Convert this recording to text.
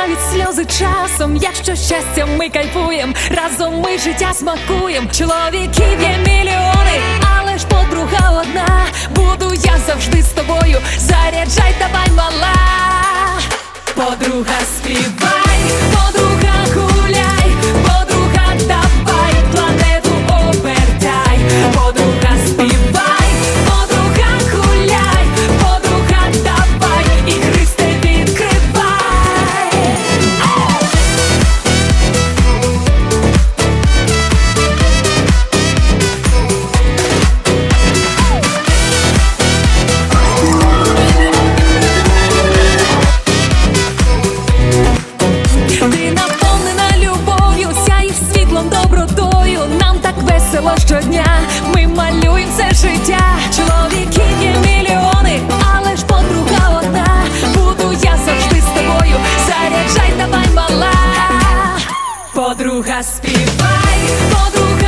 навіть сльози часом, якщо щастя ми кайфуєм, разом ми життя смакуєм. Чоловіків є мільйони, але ж подруга одна. Буду я завжди з тобою. Заряджай, давай мала, подруга співає щодня. Ми малюємо це життя. Чоловіків є мільйони, але ж подруга одна. Буду я завжди з тобою. Заряджай, давай, мала. Подруга співай, подруга